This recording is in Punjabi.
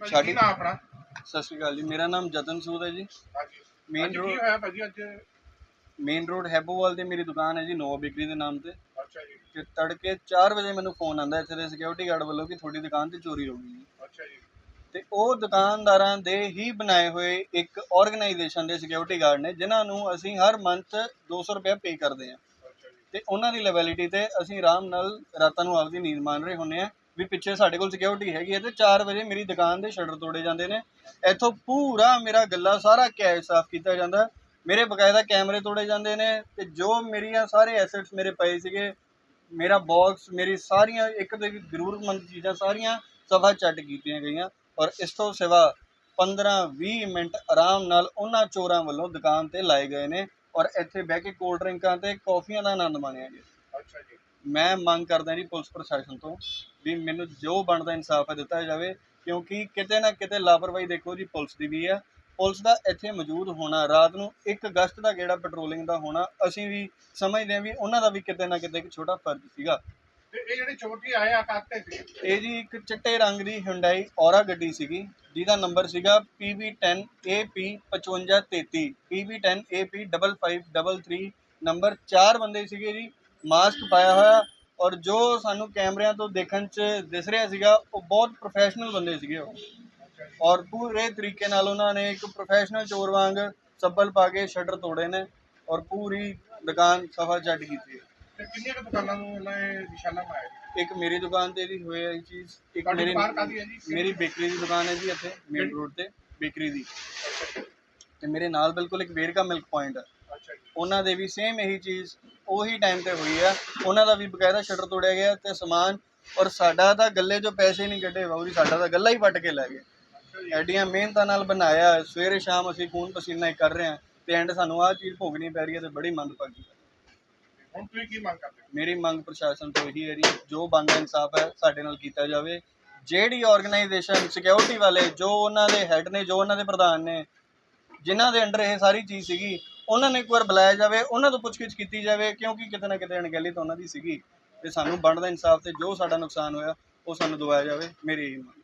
ਭਾਜੀ ਸਾਡੀ- ਨਾਮ ਆਪਣਾ? ਸਤਿ ਸ਼੍ਰੀ ਅਕਾਲ ਜੀ ਮੇਰਾ ਨਾਮ ਜਤਨ ਸੂਦ ਹੈ ਜੀ। ਹਾਂਜੀ। Main ਅੱਜ ਕੀ road- ਹੋਇਆ ਭਾਜੀ ਅੱਜ? ਮੇਨ ਰੋਡ ਹੈਬੋਵਾਲ ਤੇ ਮੇਰੀ ਦੁਕਾਨ ਹੈ ਜੀ ਨੋਵਾ ਬੇਕਰੀ ਦੇ ਨਾਮ ਤੇ। ਅੱਛਾ ਜੀ। ਤੇ ਤੜਕੇ 4 ਵਜੇ ਮੈਨੂੰ ਫੋਨ ਆਂਦਾ ਇੱਥੇ ਦੇ ਸਿਕਿਉਰਿਟੀ ਗਾਰਡ ਵੱਲੋਂ ਕਿ ਤੁਹਾਡੀ ਦੁਕਾਨ ਤੇ ਚੋਰੀ ਹੋ ਗਈ ਜੀ। ਅੱਛਾ ਜੀ। ਤੇ ਉਹ ਦੁਕਾਨਦਾਰਾਂ ਦੇ ਹੀ ਬਣਾਏ ਹੋਏ ਇੱਕ ਆਰਗੇਨਾਈਜੇਸ਼ਨ ਦੇ ਸਿਕਿਉਰਿਟੀ ਗਾਰਡ ਨੇ ਜਿਨ੍ਹਾਂ ਨੂੰ ਅਸੀਂ ਹਰ ਮੰਥ 200 ਰੁਪਏ ਪੇ ਕਰਦੇ ਹਾਂ। ਅੱਛਾ ਜੀ। ਤੇ ਉਹਨਾਂ ਦੀ ਲੈਵਲਿਟੀ ਤੇ ਅਸੀਂ ਆਰਾਮ ਨਾਲ ਰਾਤਾਂ ਨੂੰ ਆਪਦੀ ਨੀਂਦ ਮਾਣ ਰਹੇ ਹੁੰਨੇ ਆ ਵੀ ਪਿੱਛੇ ਸਾਡੇ ਕੋਲ ਸਿਕਿਉਰਿਟੀ ਹੈਗੀ ਹੈ ਤੇ 4 ਵਜੇ ਮੇਰੀ ਦੁਕਾਨ ਦੇ ਸ਼ਟਰ ਤੋੜੇ ਜਾਂਦੇ ਨੇ। ਇੱਥੋਂ ਪੂਰਾ ਮੇਰਾ ਗੱਲਾ ਸਾਰਾ ਕੈਸ਼ ਸਾਫ਼ ਕੀਤਾ ਜਾਂਦਾ। ਮੇਰੇ ਬਕਾਇਦਾ ਕੈਮਰੇ ਤੋੜੇ ਜਾਂਦੇ ਨੇ ਤੇ ਜੋ ਮੇਰੀਆਂ ਸਾਰੇ ਐਸੈਟਸ ਮੇਰੇ ਪਏ ਸੀਗੇ, ਮੇਰਾ ਬਾਕਸ ਮੇਰੀ ਸਾਰੀਆਂ, ਇੱਕ ਤੋਂ ਇੱਕ ਜ਼ਰੂਰਤਮੰਦ ਚੀਜ਼ਾਂ ਸਾਰੀਆਂ ਸਫਾ ਚੱਟ ਕੀਤੀਆਂ ਗਈਆਂ। ਔਰ ਇਸ ਤੋਂ ਸਿਵਾ 15-20 ਮਿੰਟ ਆਰਾਮ ਨਾਲ ਉਹਨਾਂ ਚੋਰਾਂ ਵੱਲੋਂ ਦੁਕਾਨ ਤੇ ਲਾਏ ਗਏ ਨੇ। ਔਰ ਇੱਥੇ ਬਹਿ ਕੇ ਕੋਲਡ ਡਰਿੰਕਾਂ ਤੇ ਕੌਫੀਆਂ ਦਾ ਆਨੰਦ ਮਾਣਿਆ ਗਿਆ। ਅੱਛਾ ਜੀ। ਮੈਂ ਮੰਗ ਕਰਦਾ ਜੀ ਪੁਲਿਸ ਪ੍ਰਸ਼ਾਸਨ ਤੋਂ ਵੀ ਮੈਨੂੰ ਜੋ ਬਣਦਾ ਇਨਸਾਫ ਦਿੱਤਾ ਜਾਵੇ ਕਿਉਂਕਿ ਕਿਤੇ ਨਾ ਕਿਤੇ ਲਾਪਰਵਾਹੀ ਦੇਖੋ ਜੀ ਪੁਲਿਸ ਦੀ ਵੀ ਹੈ ਪੁਲਿਸ ਦਾ ਇੱਥੇ ਮੌਜੂਦ ਹੋਣਾ ਰਾਤ ਨੂੰ 1 ਅਗਸਤ ਦਾ ਗੇੜਾ ਪੈਟਰੋਲਿੰਗ ਦਾ ਹੋਣਾ ਅਸੀਂ ਵੀ ਸਮਝਦੇ ਹਾਂ ਵੀ ਉਹਨਾਂ ਦਾ ਵੀ ਕਿਤੇ ਨਾ ਕਿਤੇ ਇੱਕ ਛੋਟਾ ਫਰਜ਼ ਸੀਗਾ। ਤੇ ਇਹ ਜਿਹੜੇ ਚੋਟੀ ਆਏ ਆ ਕਾਤੇ ਸੀ? ਇਹ ਜੀ ਇੱਕ ਚਿੱਟੇ ਰੰਗ ਦੀ Hyundai ਔਰਾ ਗੱਡੀ ਸੀਗੀ ਜਿਹਦਾ ਨੰਬਰ ਸੀਗਾ PB10AP5533 PB10AP5533 ਨੰਬਰ ਚਾਰ ਬੰਦੇ ਸੀਗੇ ਜੀ ਮਾਸਕ ਪਾਇਆ ਹੋਇਆ ਔਰ ਜੋ ਸਾਨੂੰ ਕੈਮਰਿਆਂ ਤੋਂ ਦੇਖਣ 'ਚ ਦਿਸ ਰਿਹਾ ਸੀਗਾ ਉਹ ਬਹੁਤ ਪ੍ਰੋਫੈਸ਼ਨਲ ਬੰਦੇ ਸੀਗੇ ਉਹ। ਔਰ ਪੂਰੇ ਤਰੀਕੇ ਨਾਲ ਉਹਨਾਂ ਨੇ ਇੱਕ ਪ੍ਰੋਫੈਸ਼ਨਲ ਚੋਰ ਵਾਂਗ ਚੱਪਲ ਪਾ ਕੇ ਸ਼ਟਰ ਤੋੜੇ ਨੇ ਔਰ ਪੂਰੀ ਦੁਕਾਨ ਸਫਾ ਚੱਟ ਕੀਤੀ ਤੇ ਕਿੰਨੀਆਂ ਕੁ ਦੁਕਾਨਾਂ ਨੂੰ ਉਹਨਾਂ ਨੇ ਨਿਸ਼ਾਨਾ ਮਾਰਿਆ ਇੱਕ ਮੇਰੀ ਦੁਕਾਨ ਤੇ ਵੀ ਹੋਇਆ ਇਹ ਚੀਜ਼ ਇੱਕ ਤੁਹਾਡੀ ਮੇਰੀ ਦੁਕਾਨ ਕਾਹਦੀ ਹੈ ਜੀ? ਮੇਰੀ ਬੇਕਰੀ ਦੀ ਦੁਕਾਨ ਹੈ ਜੀ ਇੱਥੇ ਮੇਨ ਰੋਡ ਤੇ ਬੇਕਰੀ ਦੀ। ਤੇ ਮੇਰੇ ਨਾਲ ਬਿਲਕੁਲ ਇੱਕ ਵੇਰਕਾ ਮਿਲਕ ਪੁਆਇੰਟ ਹੈ। ਉਹਨਾਂ ਦੇ ਵੀ ਸੇਮ ਇਹੀ ਚੀਜ਼ ਉਹੀ ਟਾਈਮ ਤੇ ਹੋਈ ਆ। ਉਹਨਾਂ ਦਾ ਵੀ ਬਕਾਇਦਾ ਸ਼ਟਰ ਤੋੜਿਆ ਗਿਆ ਤੇ ਸਮਾਨ ਔਰ ਸਾਡਾ ਤਾਂ ਗੱਲੇ 'ਚੋਂ ਪੈਸੇ ਨਹੀਂ ਕੱਢੇ ਜੀ ਸਾਡਾ ਤਾਂ ਗੱਲਾ ਹੀ ਪੱਟ ਕੇ ਲੈ ਗਏ। ਜੀ ਐਡੀਆਂ ਮਿਹਨਤਾਂ ਨਾਲ ਬਣਾਇਆ ਸਵੇਰੇ ਸ਼ਾਮ ਅਸੀਂ ਖੂਨ ਪਸੀਨਾ ਹੀ ਕਰ ਰਹੇ ਹਾਂ ਤੇ ਐਂਡ ਸਾਨੂੰ ਆਹ ਚੀਜ਼ ਭੋਗਣੀ ਪੈ ਰਹੀ ਹੈ ਤੇ ਬੜੀ ਮੰਦਭਾਗੀ। ਹੈ ਹੁਣ ਤੁਸੀਂ ਕੀ ਮੰਗ ਕਰਦੇ ਹੋ? ਮੇਰੀ ਮੰਗ ਪ੍ਰਸ਼ਾਸਨ ਤੋਂ ਇਹੀ ਹੈ ਜੀ ਜੋ ਬਣਦਾ ਇਨਸਾਫ ਹੈ ਸਾਡੇ ਨਾਲ ਕੀਤਾ ਜਾਵੇ। ਜਿਹੜੀ ਆਰਗੇਨਾਈਜੇਸ਼ਨ ਸਿਕਿਉਰਿਟੀ ਵਾਲੇ ਜੋ ਉਹਨਾਂ ਦੇ ਹੈੱਡ ਨੇ ਜੋ ਉਹਨਾਂ ਦੇ ਪ੍ਰਧਾਨ ਨੇ ਜਿਨ੍ਹਾਂ ਦੇ ਅੰਡਰ ਇਹ ਸਾਰੀ ਚੀਜ਼ ਸੀਗੀ, ਉਹਨਾਂ ਨੂੰ ਇੱਕ ਵਾਰ ਬੁਲਾਇਆ ਜਾਵੇ, ਉਹਨਾਂ ਤੋਂ ਪੁੱਛਗਿੱਛ ਕੀਤੀ ਜਾਵੇ, ਕਿਉਂਕਿ ਕਿਤੇ ਨਾ ਕਿਤੇ ਅਣਗਹਿਲੀ ਤਾਂ ਉਹਨਾਂ ਦੀ ਸੀਗੀ। ਤੇ ਸਾਨੂੰ ਬਣਦਾ ਇਨਸਾਫ ਤੇ ਜੋ ਸਾਡਾ ਨੁਕਸਾਨ ਹੋਇਆ, ਉਹ ਸਾਨੂੰ ਦਵਾਇਆ ਜਾਵੇ, ਮੇਰੀ ਇਹੀ ਮੰਗ।